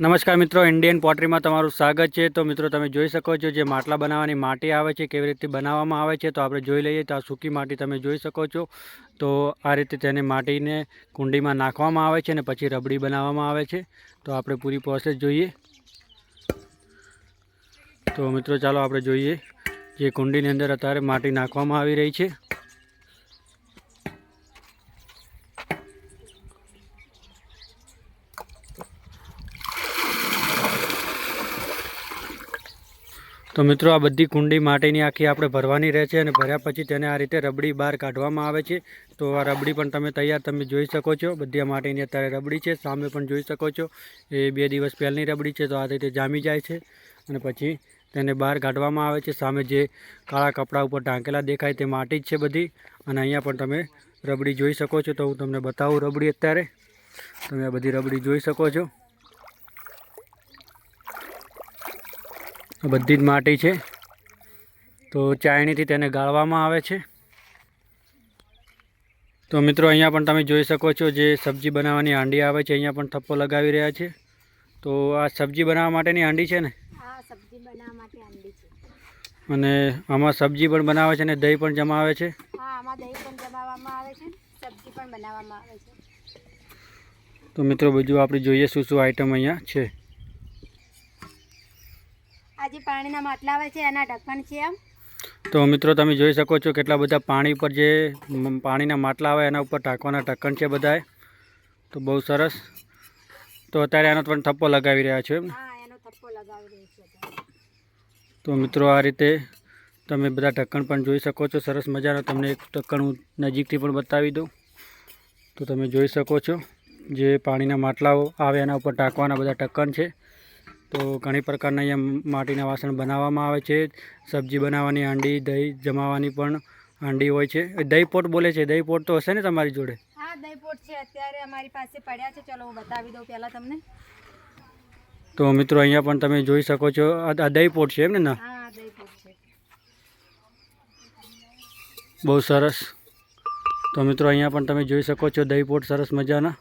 નમસ્કાર મિત્રો ઇન્ડિયન પોટરીમાં તમારું સ્વાગત છે. તો મિત્રો, તમે જોઈ શકો છો જે માટલા બનાવવાની માટી આવે છે, કેવી રીતે બનાવવામાં આવે છે. તો આપણે જોઈ લઈએ તો આ સૂકી માટી તમે જોઈ શકો છો. તો આ રીતે તેને માટીને કુંડીમાં નાખવામાં આવે છે અને પછી રબડી બનાવવામાં આવે છે. તો આપણે પૂરી પ્રોસેસ જોઈએ. તો મિત્રો, ચાલો આપણે જોઈએ જે કુંડીની અંદર અત્યારે માટી નાખવામાં આવી રહી છે. તો મિત્રો આ બધી કુંડી માટીની આખી આપણે ભરવાની રહે છે અને ભર્યા પછી તેને આ રીતે રબડી બહાર કાઢવામાં આવે છે. તો આ રબડી પણ તમે તૈયાર તમે જોઈ શકો છો. બધી આ માટીની અત્યારે રબડી છે. સામે પણ જોઈ શકો છો. એ બે દિવસ પહેલની રબડી છે તો આ રીતે જામી જાય છે અને પછી તેને બહાર કાઢવામાં આવે છે. સામે જે કાળા કપડા ઉપર ઢાંકેલા દેખાય તે માટી જ છે બધી. અને અહીંયા પણ તમે રબડી જોઈ શકો છો. તો હું તમને બતાવું રબડી અત્યારે. તમે આ બધી રબડી જોઈ શકો છો. બધી જ માટી છે. તો ચાયણીથી તેને ગાળવામાં આવે છે. તો મિત્રો અહીંયા પણ તમે જોઈ શકો છો જે સબ્જી બનાવવાની હાંડી આવે છે. અહીંયા પણ થપ્પો લગાવી રહ્યા છે. તો આ સબ્જી બનાવવા માટેની હાંડી છે ને? અને આમાં સબ્જી પણ બનાવે છે અને દહીં પણ જમાવે છે. તો મિત્રો બીજું આપણે જોઈએ શું શું આઈટમ અહીંયા છે. આ પાણીના માટલા આવે છે એના ઢક્કણ છે એમ. તો મિત્રો તમે જોઈ શકો છો કેટલા બધા પાણી પર જે પાણીના માટલા આવે એના ઉપર ટાંકવાના ઢક્કણ છે બધાએ. તો બહુ સરસ. તો અત્યારે આનો પણ થપ્પો લગાવી રહ્યા છો એમ. તો મિત્રો આ રીતે તમે બધા ઢક્કણ પણ જોઈ શકો છો. સરસ મજાનો તમને એક ઢક્કણ હું નજીકથી પણ બતાવી દઉં. તો તમે જોઈ શકો છો જે પાણીના માટલાઓ આવે એના ઉપર ટાંકવાના બધા ઢક્કણ છે. તો ઘણી પ્રકારના અહીંયા માટીના વાસણ બનાવવામાં આવે છે. સબ્જી બનાવવાની હાંડી દહીં જમાવાની પણ હાંડી હોય છે. દહીં પોટ બોલે છે. દહીં પોટ તો હશે ને તમારી જોડે? હા દહીં પોટ છે. અત્યારે અમારી પાસે પડ્યા છે. ચલો હું બતાવી દઉં પહેલાં તમને. તો મિત્રો અહીંયા પણ તમે જોઈ શકો છો. આ દહીં પોટ છે એમ ને ના? બહુ સરસ. તો મિત્રો અહીંયા પણ તમે જોઈ શકો છો દહીં પોટ સરસ મજાના.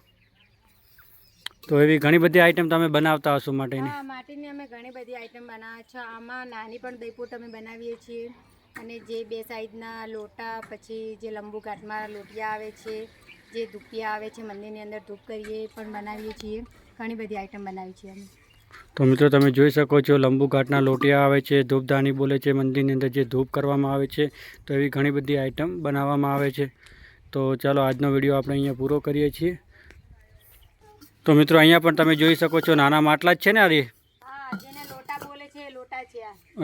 તો એવી ઘણી બધી આઈટમ તમે બનાવતા હશો માટેની. માટીની અમે ઘણી બધી આઈટમ બનાવે છે. આમાં નાની પણ દહીપોટ અમે બનાવીએ છીએ. અને જે બે સાઈડના લોટા પછી જે લંબુ કાઠમાં લોટિયા આવે છે જે ધૂપિયા આવે છે મંદિરની અંદર ધૂપ કરીએ પણ બનાવીએ છીએ. ઘણી બધી આઈટમ બનાવી છીએ અમે. તો મિત્રો તમે જોઈ શકો છો લંબુ ઘાટના લોટિયા આવે છે ધૂપધાની બોલે છે મંદિરની અંદર જે ધૂપ કરવામાં આવે છે તો એવી ઘણી બધી આઈટમ બનાવવામાં આવે છે. તો ચાલો આજનો વીડિયો આપણે અહીંયા પૂરો કરીએ છીએ. તો મિત્રો અહીંયા પણ તમે જોઈ શકો છો નાના માટલા જ છે ને અરે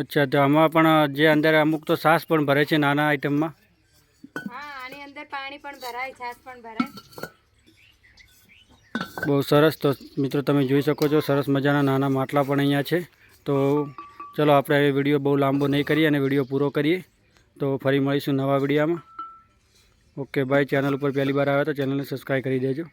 અચ્છા તો આમાં પણ જે અંદર અમુક તો સાસ પણ ભરે છે નાના આઈટમમાં. બહુ સરસ તો મિત્રો તમે જોઈ શકો છો સરસ મજાના નાના માટલા પણ અહીંયા છે. તો ચલો આપણે હવે વીડિયો બહુ લાંબો નહીં કરીએ અને વીડિયો પૂરો કરીએ. તો ફરી મળીશું નવા વિડીયામાં. Okay bye. ચેનલ ઉપર પહેલી વાર આવ્યા તો ચેનલને સબસ્ક્રાઈબ કરી દેજો.